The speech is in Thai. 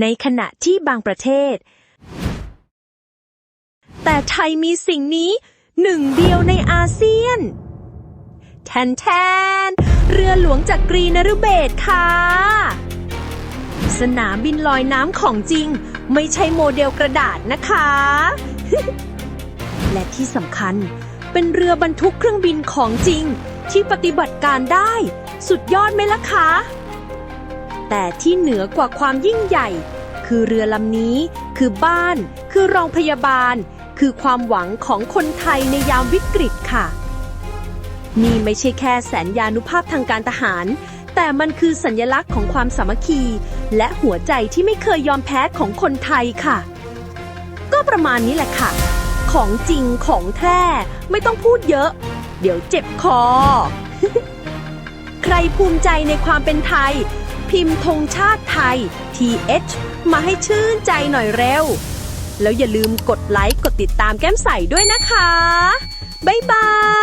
ในขณะที่บางประเทศ แต่ไทยมีสิ่งนี้หนึ่งเดียวในอาเซียน แทนแทน เรือหลวงจากกรีนฤเบศค่ะ สนามบินลอยน้ำของจริง ไม่ใช่โมเดลกระดาษนะคะ และที่สำคัญเป็นเรือบรรทุกเครื่องบินของจริง ที่ปฏิบัติการได้ สุดยอดไหมล่ะคะ แต่ที่เหนือกว่าความยิ่งใหญ่ คือเรือลำนี้ คือบ้าน คือโรงพยาบาล คือความหวังของคนไทยในยามวิกฤตค่ะ นี่ไม่ใช่แค่แสนยานุภาพทางการทหาร แต่มันคือสัญลักษณ์ของความสามัคคี และหัวใจที่ไม่เคยยอมแพ้ของคนไทยค่ะ ก็ประมาณนี้แหละค่ะ ของจริงของแท้ไม่ต้องพูดเยอะ เดี๋ยวเจ็บคอ ใครภูมิใจในความเป็นไทย พิมพ์ธงชาติไทย TH มาให้ชื่นใจหน่อยเร็ว แล้วอย่าลืมกดไลค์ กดติดตามแก้มใส่ด้วยนะคะ บ๊ายบาย